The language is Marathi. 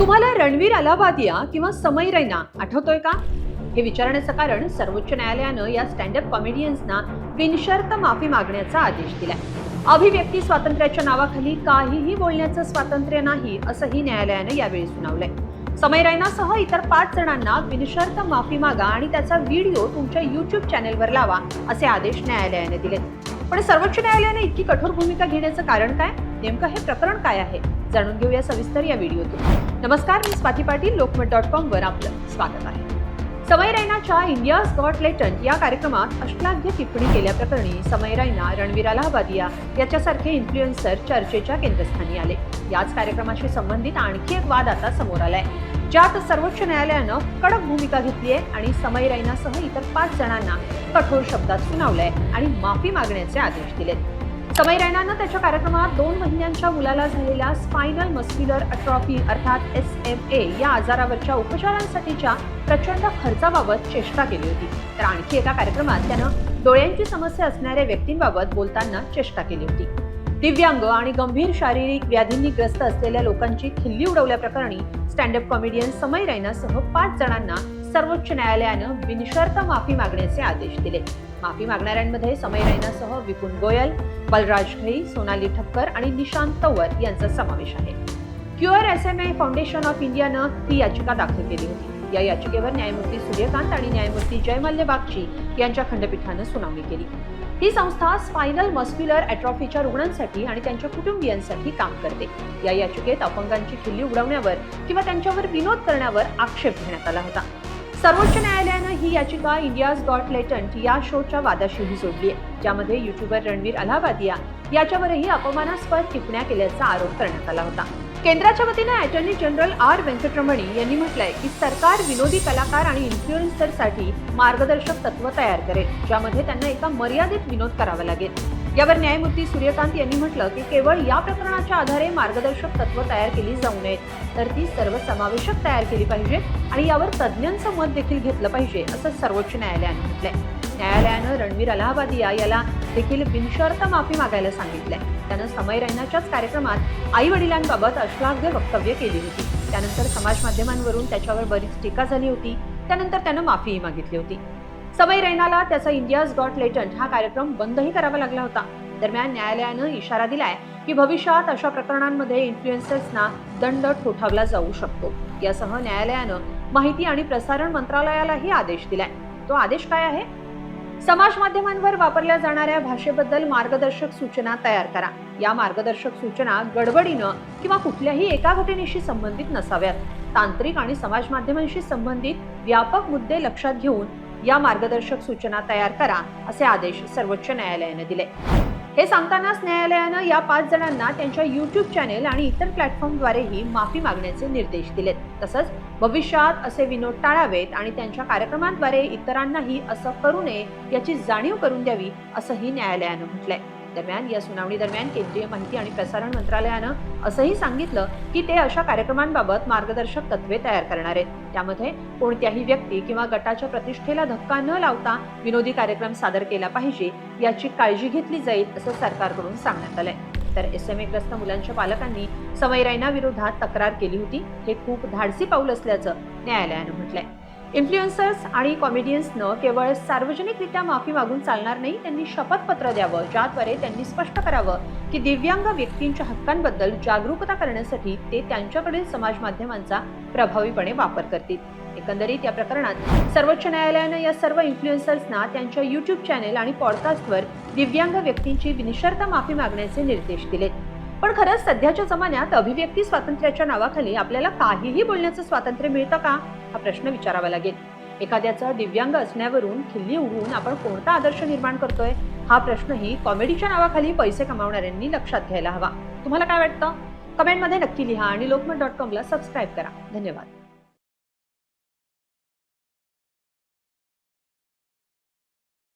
तुम्हाला रणवीर अलाहाबादिया किंवा समय रैना आठवतोय का? हे विचारण्याचं कारण सर्वोच्च न्यायालयानं या स्टँडअप कॉमेडियन्सना बिनशर्त माफी मागण्याचा आदेश दिलाय. अभिव्यक्ती स्वातंत्र्याच्या नावाखाली काहीही बोलण्याचं स्वातंत्र्य नाही असंही न्यायालयानं यावेळी सुनावलंय. समय रैनासह इतर पाच जणांना बिनशर्त माफी मागा आणि त्याचा व्हिडिओ तुमच्या युट्यूब चॅनेलवर लावा असे आदेश न्यायालयाने दिलेत. पण सर्वोच्च न्यायालयाने इतकी कठोर भूमिका घेण्याचं कारण काय? नेमकं हे प्रकरण काय आहे? जाणून घेऊया सविस्तर या व्हिडिओतून. नमस्कार मी स्वाती पाटील लोकमत डॉट कॉम वर आपलं स्वागत आहे. समय रैनाच्या इंडिया गॉट लेटंट या कार्यक्रमात अश्लाघ्य टिप्पणी केल्याप्रकरणी समय रैना रणवीर अलाहाबादिया याच्यासारखे इन्फ्लुएन्सर चर्चेच्या केंद्रस्थानी आले. याच कार्यक्रमाशी संबंधित आणखी एक वाद आता समोर आलाय. ज्यात सर्वोच्च न्यायालयानं कडक भूमिका घेतली आहे आणि समय रैनासह इतर पाच जणांना कठोर शब्दात सुनावलंय आणि माफी मागण्याचे आदेश दिलेत. समय रैनानं त्याच्या कार्यक्रमात दोन महिन्यांच्या मुलाला झालेल्या स्पायनल मस्क्युलर अट्रॉफी अर्थात एस एम ए या आजारावरच्या उपचारांसाठीच्या प्रचंड खर्चाबाबत चेष्टा केली होती. तर आणखी एका कार्यक्रमात त्यानं डोळ्यांची समस्या असणाऱ्या व्यक्तींबाबत बोलताना चेष्टा केली होती. दिव्यांग आणि गंभीर शारीरिक व्याधींनी ग्रस्त असलेल्या लोकांची खिल्ली उडवल्याप्रकरणी स्टँडअप कॉमेडियन समय रैनासह पाच जणांना सर्वोच्च न्यायालयानं बिनशर्त माफी मागण्याचे आदेश दिले. माफी मागणाऱ्यांमध्ये समय रैनासह विपुल गोयल बलराज घई सोनाली ठक्कर आणि निशांत तवर यांचा समावेश आहे. Cure S M A foundation of इंडियानं ती याचिका दाखल केली होती. या याचिकेवर न्यायमूर्ती सूर्यकांत आणि न्यायमूर्ती जयमल्य बागची यांच्या खंडपीठानं सुनावणी केली. ही संस्था स्पायनल मस्क्युलर अॅट्रॉफीच्या रुग्णांसाठी आणि त्यांच्या कुटुंबियांसाठी काम करते. या याचिकेत अपंगांची खिल्ली उडवण्यावर किंवा त्यांच्यावर विनोद करण्यावर आक्षेप घेण्यात आला होता. सर्वोच्च न्यायालयानं ही याचिका इंडियाज गॉट लेटंट या शोच्या वादाशीही जोडली आहे ज्यामध्ये युट्यूबर रणवीर अलाहाबादिया याच्यावरही अपमानास्पद टिप्पण्या केल्याचा आरोप करण्यात आला होता. केंद्राच्या वतीने अटॉर्नी जनरल आर व्यंकटरमणी यांनी म्हटलंय की सरकार विनोदी कलाकार आणि इन्फ्लुएन्सरसाठी मार्गदर्शक तत्व तयार करेल ज्यामध्ये त्यांना एका मर्यादित विनोद करावा लागेल. यावर न्यायमूर्ती सूर्यकांत यांनी म्हटलं की केवळ या प्रकरणाच्या आधारे मार्गदर्शक तत्व तयार केली जाऊ नयेत. तर ती सर्वसमावेशक तयार केली पाहिजे आणि यावर तज्ज्ञांचं मत देखील घेतलं पाहिजे असं सर्वोच्च न्यायालयानं म्हटलंय. न्यायालयानं रणवीर अलाहाबादिया याला देखील बिनशर्त माफी मागायला सांगितलंय. त्यानं समय रैनाच्याच कार्यक्रमात आई वडिलांबाबत अश्लाघ्य वक्तव्य केली होती. त्यानंतर समाज माध्यमांवरून त्याच्यावर बरीच टीका झाली होती. त्यानंतर त्यानं माफीही मागितली होती. समय रैनाला त्याचा इंडियाज गॉट लेटंट हा कार्यक्रम बंदही करावा लागला होता. दरम्यान न्यायालयानं इशारा दिलाय की भविष्यात अशा प्रकरणांमध्ये इन्फ्लुएन्सर्सना दंड ठोठावला जाऊ शकतो. यासह न्यायालयानं माहिती आणि प्रसारण मंत्रालयालाही आदेश दिलाय. तो आदेश काय आहे? समाज माध्यमांवर वापरल्या जाणाऱ्या भाषेबद्दल मार्गदर्शक सूचना तयार करा. या मार्गदर्शक सूचना गडबडीनं किंवा कुठल्याही एका घटनेशी संबंधित नसाव्यात. तांत्रिक आणि समाज माध्यमांशी संबंधित व्यापक मुद्दे लक्षात घेऊन या मार्गदर्शक सूचना तयार करा असे आदेश सर्वोच्च न्यायालयाने दिले. हे सांगतानाच न्यायालयानं या पाच जणांना त्यांच्या युट्यूब चॅनेल आणि इतर प्लॅटफॉर्मद्वारेही माफी मागण्याचे निर्देश दिलेत. तसंच भविष्यात असे विनोद टाळावेत आणि त्यांच्या कार्यक्रमांद्वारे इतरांनाही असं करू नये याची जाणीव करून द्यावी असंही न्यायालयानं म्हटलंय. दरम्यान या सुनावणी दरम्यान केंद्रीय माहिती आणि प्रसारण मंत्रालयानं असंही सांगितलं की ते अशा कार्यक्रमांबाबत मार्गदर्शक तत्वे तयार करणार आहेत. त्यामध्ये कोणत्याही व्यक्ती किंवा गटाच्या प्रतिष्ठेला धक्का न लावता विनोदी कार्यक्रम सादर केला पाहिजे याची काळजी घेतली जाईल असं सरकारकडून सांगण्यात आलंय. तर एस एम ग्रस्त मुलांच्या पालकांनी समय रैना विरोधात तक्रार केली होती. हे खूप धाडसी पाऊल असल्याचं न्यायालयानं म्हटलंय. इन्फ्लुएन्सर्स आणि कॉमेडियन्सनं केवळ सार्वजनिकरित्या माफी मागून चालणार नाही त्यांनी शपथपत्र द्यावं. ज्याद्वारे त्यांनी स्पष्ट करावं की दिव्यांग व्यक्तींच्या हक्कांबद्दल जागरूकता करण्यासाठी ते त्यांच्याकडील समाज माध्यमांचा प्रभावीपणे वापर करतील. एकंदरीत या प्रकरणात सर्वोच्च न्यायालयानं या सर्व इन्फ्लुएन्सर्सना त्यांच्या युट्यूब चॅनेल आणि पॉडकास्टवर दिव्यांग व्यक्तींची विनिशर्त माफी मागण्याचे निर्देश दिलेत पण खरंच सध्याच्या जमान्यात अभिव्यक्ती स्वातंत्र्याच्या नावाखाली आपल्याला काहीही बोलण्याचं स्वातंत्र्य मिळतं का? हा प्रश्न विचारावा लागेल. एखाद्याचा दिव्यांग असण्यावरून खिल्ली उडवून आपण कोणता आदर्श निर्माण करतोय? हा प्रश्नही कॉमेडीच्या नावाखाली पैसे कमावणाऱ्यांनी लक्षात घ्यायला हवा. तुम्हाला काय वाटतं? कमेंटमध्ये नक्की लिहा आणि लोकमत डॉट कॉमला सबस्क्राईब करा. धन्यवाद.